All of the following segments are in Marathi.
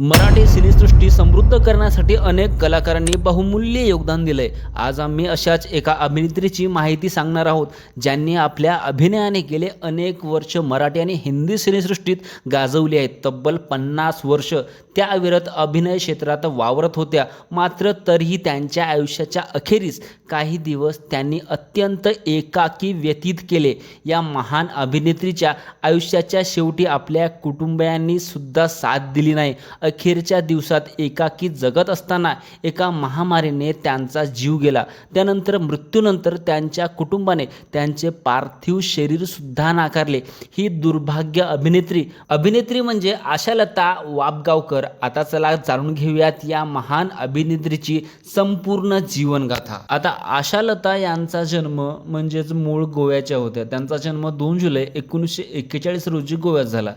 मराठी सिनेसृष्टी समृद्ध करण्यासाठी अनेक कलाकारांनी बहुमूल्य योगदान दिलंय. आज आम्ही अशाच एका अभिनेत्रीची माहिती सांगणार आहोत ज्यांनी आपल्या अभिनयाने गेले अनेक वर्ष मराठी आणि हिंदी सिनेसृष्टीत गाजवली आहेत. तब्बल पन्नास वर्ष त्या अविरत अभिनय क्षेत्रात वावरत होत्या. मात्र तरीही त्यांच्या आयुष्याच्या अखेरीस काही दिवस त्यांनी अत्यंत एकाकी व्यतीत केले. या महान अभिनेत्रीच्या आयुष्याच्या शेवटी आपल्या कुटुंबियांनी सुद्धा साथ दिली नाही. अखेरच्या दिवसात एकाकी जगत असताना एका महामारीने त्यांचा जीव गेला. त्यानंतर मृत्यूनंतर त्यांच्या कुटुंबाने त्यांचे पार्थिव शरीरसुद्धा नाकारले. ही दुर्भाग्य अभिनेत्री अभिनेत्री म्हणजे आशालता वाबगावकर. आता चला जाणून घेऊयात या महान अभिनेत्रीची संपूर्ण जीवनगाथा. आता आशालता यांचा जन्म म्हणजेच मूळ गोव्याच्या होत्या. त्यांचा जन्म दोन जुलै एकोणीसशे एक्केचाळीस रोजी गोव्यात झाला.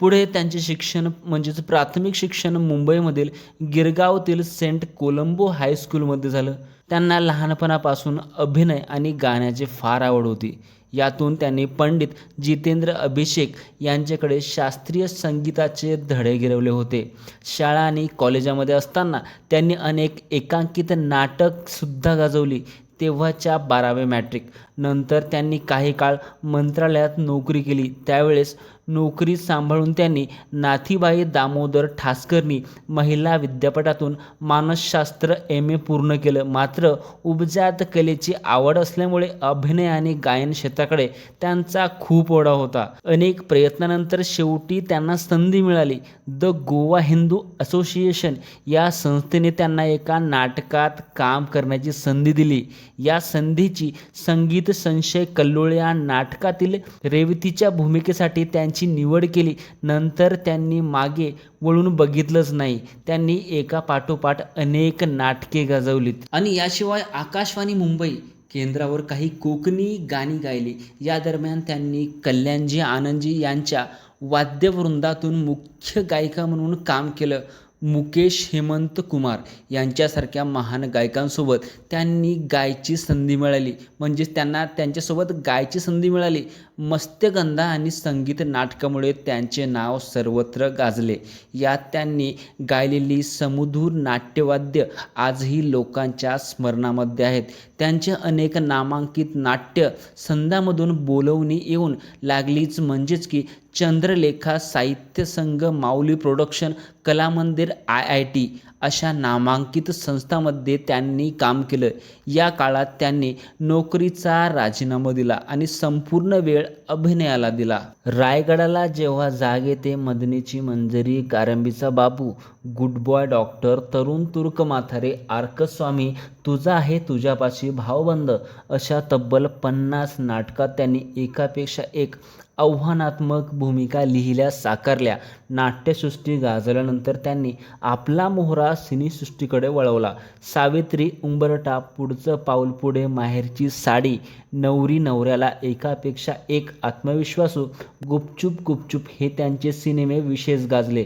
पुढे त्यांचे शिक्षण म्हणजेच प्राथमिक शिक्षण मुंबईमधील गिरगावतील सेंट कोलंबो हायस्कूलमध्ये झालं. त्यांना लहानपणापासून अभिनय आणि गाण्याची फार आवड होती. यातून त्यांनी पंडित जितेंद्र अभिषेक यांच्याकडे शास्त्रीय संगीताचे धडे गिरवले होते. शाळा आणि कॉलेजामध्ये असताना त्यांनी अनेक एकांकित नाटकसुद्धा गाजवली तेव्हाच्या बारावे मॅट्रिक. नंतर त्यांनी काही काळ मंत्रालयात नोकरी केली. त्यावेळेस नोकरी सांभाळून त्यांनी नाथीबाई दामोदर ठासकरनी महिला विद्यापीठातून मानसशास्त्र एम ए पूर्ण केलं. मात्र उपजात कलेची आवड असल्यामुळे अभिनय आणि गायन क्षेत्राकडे त्यांचा खूप ओढा होता. अनेक प्रयत्नानंतर शेवटी त्यांना संधी मिळाली. द गोवा हिंदू असोसिएशन या संस्थेने त्यांना एका नाटकात काम करण्याची संधी दिली. या संधीची संगीत संशय कल्लोळ या नाटकातील रेवतीच्या भूमिकेसाठी त्यांची निवड केली. नंतर त्यांनी मागे वळून बघितलंच नाही. त्यांनी एका पाठोपाठ अनेक नाटके गाजवलीत. आणि याशिवाय आकाशवाणी मुंबई केंद्रावर काही कोकणी गाणी गायली. या दरम्यान त्यांनी कल्याणजी आनंदजी यांच्या वाद्यवृंदातून मुख्य गायिका म्हणून काम केलं. मुकेश हेमंत कुमार यांच्यासारख्या महान गायकांसोबत त्यांनी गायची संधी मिळाली. म्हणजेच त्यांना त्यांच्यासोबत गायची संधी मिळाली. मस्त्यगंधा आणि संगीत नाटकामुळे त्यांचे नाव सर्वत्र गाजले. यात त्यांनी गायलेली समुदूर नाट्यवाद्य आजही लोकांच्या स्मरणामध्ये आहेत. त्यांचे अनेक नामांकित नाट्य संदामधून बोलवणी येऊन लागलीच. म्हणजेच की Chandralekha Sahitya Sangh Mauli production Kalamandir I I T अशा नामांकित संस्थांमध्ये त्यांनी काम केलं. या काळात त्यांनी नोकरीचा राजीनामा दिला आणि संपूर्ण वेळ अभिनयाला दिला. रायगडाला जेव्हा जाग येते मदनीची मंजरी कारंबीचा बाबू गुड बॉय डॉक्टर तरुण तुर्क माथारे आर्कस्वामी तुझा आहे तुझ्यापाशी भावबंद अशा तब्बल पन्नास नाटकात त्यांनी एकापेक्षा एक आव्हानात्मक भूमिका लिहिल्या साकारल्या. नाट्यसृष्टी गाजल्यानंतर त्यांनी आपला मोहरा सिनेसृष्टीकडे वळवला. सावित्री उंबरटा पुढचं पाऊल पुढे माहेरची साडी नवरी नवऱ्याला एकापेक्षा एक आत्मविश्वासू गुपचूप गुपचूप हे त्यांचे सिनेमे विशेष गाजले.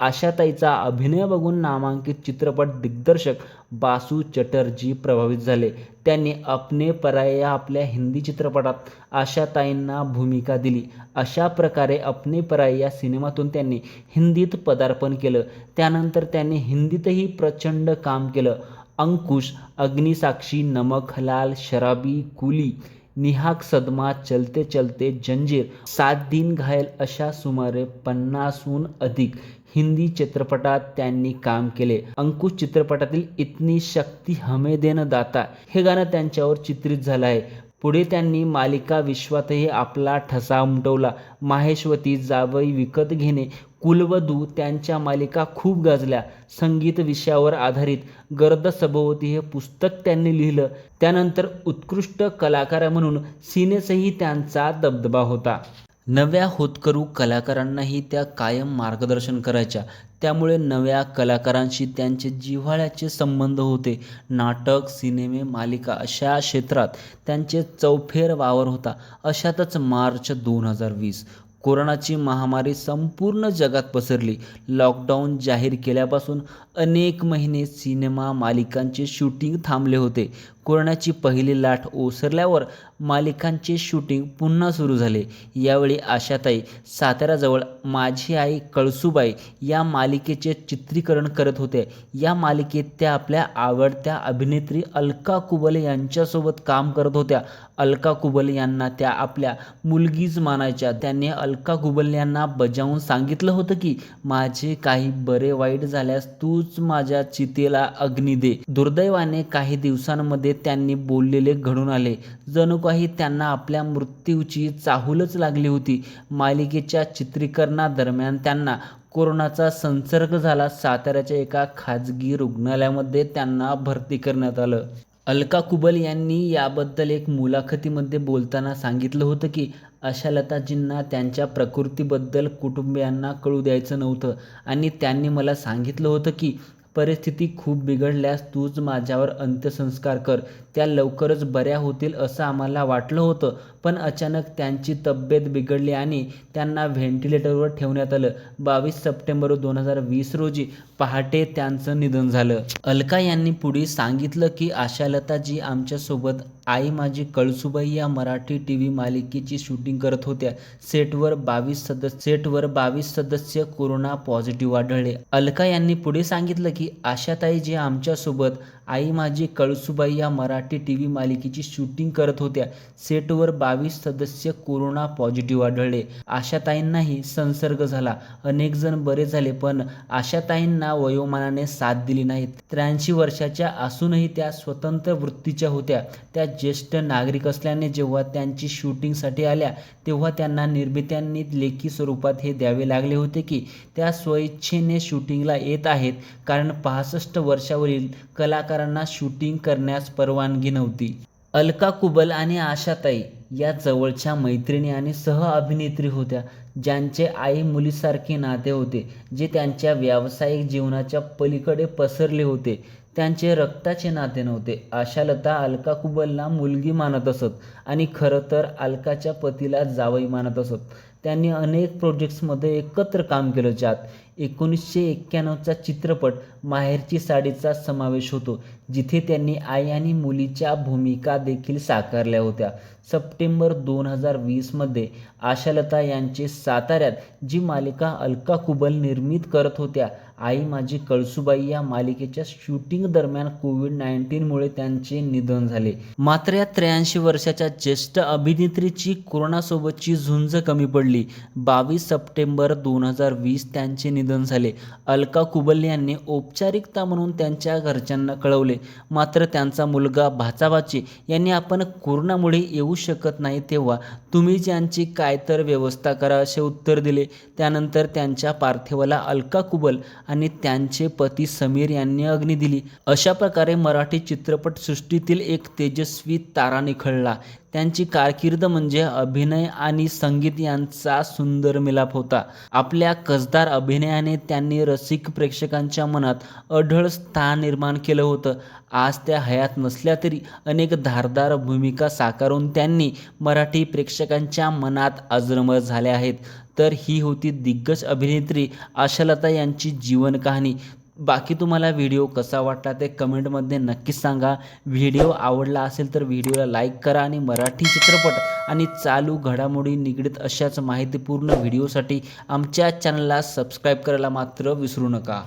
आशाताईचा अभिनय बघून नामांकित चित्रपट दिग्दर्शक बासू चटर्जी प्रभावित झाले. त्यांनी अपने पराये या आपल्या हिंदी चित्रपटात आशाताईंना भूमिका दिली. अशा प्रकारे अपने पराये या सिनेमातून त्यांनी हिंदीत पदार्पण केलं. त्यानंतर त्यांनी हिंदीतही प्रचंड काम केलं. अंकुश अग्निसाक्षी नमक हलाल शराबी कुली निहाक सदमा चलते चलते जंजीर सात दिन घायल अशा सुमारे पन्नासहून अधिक हिंदी चित्रपटात त्यांनी काम केले. अंकुश चित्रपटातील इतनी शक्ती हमे देन दाता हे गाणं त्यांच्यावर चित्रित झालं आहे. पुढे त्यांनी मालिका विश्वातही आपला ठसा उमटवला. माहेश्वती जावई विकत घेणे कुलवधू त्यांच्या मालिका खूप गाजल्या. संगीत विषयावर आधारित गर्द सभोवती हे पुस्तक त्यांनी लिहिलं. त्यानंतर उत्कृष्ट कलाकार म्हणून सिनेसही त्यांचा दबदबा होता. नव्या होतकरू कलाकारांनाही त्या कायम मार्गदर्शन करायच्या. त्यामुळे नव्या कलाकारांशी त्यांचे जिव्हाळ्याचे संबंध होते. नाटक सिनेमे मालिका अशा क्षेत्रात त्यांचे चौफेर वावर होता. अशातच मार्च दोन हजार वीस. कोरोनाची महामारी संपूर्ण जगात पसरली. लॉकडाऊन जाहीर केल्यापासून अनेक महिने सिनेमा मालिकांचे शूटिंग थांबले होते. कोरोनाची पहिली लाट ओसरल्यावर मालिकांचे शूटिंग पुन्हा सुरू झाले. यावेळी आशाताई साताऱ्याजवळ माझी आई कळसुबाई या मालिकेचे चित्रीकरण करत होते. या मालिकेत त्या आपल्या आवडत्या अभिनेत्री अलका कुबल यांच्यासोबत काम करत होत्या. अलका कुबल यांना त्या आपल्या मुलगीच मानायच्या. त्यांनी अलका कुबल यांना बजावून सांगितलं होतं की माझे काही बरे वाईट झाल्यास तूच माझ्या चितेला अग्नी दे. दुर्दैवाने काही दिवसांमध्ये त्यांनी बोललेले घडून आले. जणू काही त्यांना आपल्या मृत्यूची चाहूलच लागली होती. मालिकेच्या चित्रीकरणादरम्यान त्यांना कोरोनाचा संसर्ग झाला. साताऱ्याच्या एका खाजगी रुग्णालयामध्ये त्यांना भरती करण्यात आलं. अलका कुबल यांनी याबद्दल एक मुलाखतीमध्ये बोलताना सांगितलं होतं की अशा लताजींना त्यांच्या प्रकृतीबद्दल कुटुंबियांना कळू द्यायचं नव्हतं. आणि त्यांनी मला सांगितलं होतं की परिस्थिती खूप बिघडल्यास तूच माझ्यावर अंत्यसंस्कार कर. त्या लवकरच बऱ्या होतील असं आम्हाला वाटलं होतं पण अचानक त्यांची तब्येत बिघडली आणि त्यांना व्हेंटिलेटरवर ठेवण्यात आलं. बावीस सप्टेंबर दोन हजार वीस रोजी पहाटे त्यांचं निधन झालं. अलका यांनी पुढे सांगितलं की आशालताजी आमच्यासोबत आई माझी कळसुबाई या मराठी टी व्ही मालिकेची शूटिंग करत होत्या. सेटवर बावीस सदस्य सेटवर बावीस सदस्य कोरोना पॉझिटिव्ह आढळले. अलका यांनी पुढे सांगितलं की की आशाताई जी आमच्यासोबत आई माझी कळसुबाई या मराठी टी व्ही मालिकेची शूटिंग करत होत्या. सेटवर बावीस सदस्य कोरोना पॉझिटिव्ह आढळले. आशाताईंनाही संसर्ग झाला. अनेक जण बरे झाले पण आशाताईंना वयोमानाने साथ दिली नाहीत. त्र्याऐंशी वर्षाच्या असूनही त्या स्वतंत्र वृत्तीच्या होत्या. त्या ज्येष्ठ नागरिक असल्याने जेव्हा त्यांची शूटिंगसाठी आल्या तेव्हा त्यांना निर्मित्यांनी लेखी स्वरूपात हे द्यावे लागले होते की त्या स्वइच्छेने शूटिंगला येत आहेत. कारण पासष्ट वर्षावरील कलाकार कलाकारांना शूटिंग करण्यास परवानगी नव्हती. अलका कुबल आणि आशाताई या जवळच्या मैत्रिणी आणि सह अभिनेत्री होत्या ज्यांचे आई मुलीसारखे नाते होते जे त्यांच्या व्यावसायिक जीवनाच्या पलीकडे पसरले होते. त्यांचे रक्ताचे नाते नव्हते. आशालता अलका कुबलला मुलगी मानत असत आणि खरं तर अलकाच्या पतीला जावई मानत असत. त्यांनी अनेक प्रोजेक्ट्समध्ये एकत्र काम केलं ज्यात एकोणीसशे एक्क्याण्णवचा चित्रपट माहेरची साडीचा समावेश होतो जिथे त्यांनी आई आणि मुलीच्या भूमिका देखील साकारल्या होत्या. सप्टेंबर दोन हजार वीसमध्ये आशालता यांचे साताऱ्यात जी मालिका अलका कुबल निर्मित करत होत्या आई माझी कळसुबाई या मालिकेच्या शूटिंग दरम्यान कोविड नाईन्टीनमुळे त्यांचे निधन झाले. मात्र या त्र्याऐंशी वर्षाच्या ज्येष्ठ अभिनेत्रीची कोरोनासोबतची झुंज कमी पडली. बावीस सप्टेंबर दोन हजार वीस त्यांचे निधन झाले. अलका कुबल यांनी औपचारिकता म्हणून त्यांच्या घरच्यांना कळवले. मात्र त्यांचा मुलगा भाचाबाचे यांनी आपण कोरोनामुळे येऊ शकत नाही तेव्हा तुम्ही ज्यांची काय तर व्यवस्था करा असे उत्तर दिले. त्यानंतर त्यांच्या पार्थिवाला अलका कुबल आणि त्यांचे पती समीर यांनी अग्नी दिली. अशा प्रकारे मराठी चित्रपटसृष्टीतील एक तेजस्वी तारा निखळला. त्यांची कारकीर्द म्हणजे अभिनय आणि संगीत यांचा सुंदर मिलाप होता. आपल्या कसदार अभिनयाने त्यांनी रसिक प्रेक्षकांच्या मनात अढळ स्थान निर्माण केलं होतं. आज त्या हयात नसल्या तरी अनेक धारदार भूमिका साकारून त्यांनी मराठी प्रेक्षकांच्या मनात अजरमर झाल्या आहेत. तर ही होती दिग्गज अभिनेत्री आशालता यांची जीवन कहाणी बाकी तुम्हाला व्हिडिओ कसा वाटला ते कमेंटमध्ये नक्कीच सांगा. व्हिडिओ आवडला असेल तर व्हिडिओला लाईक करा आणि मराठी चित्रपट आणि चालू घडामोडी निगडीत अशाच माहितीपूर्ण व्हिडिओसाठी आमच्या चॅनलला सबस्क्राईब करायला मात्र विसरू नका.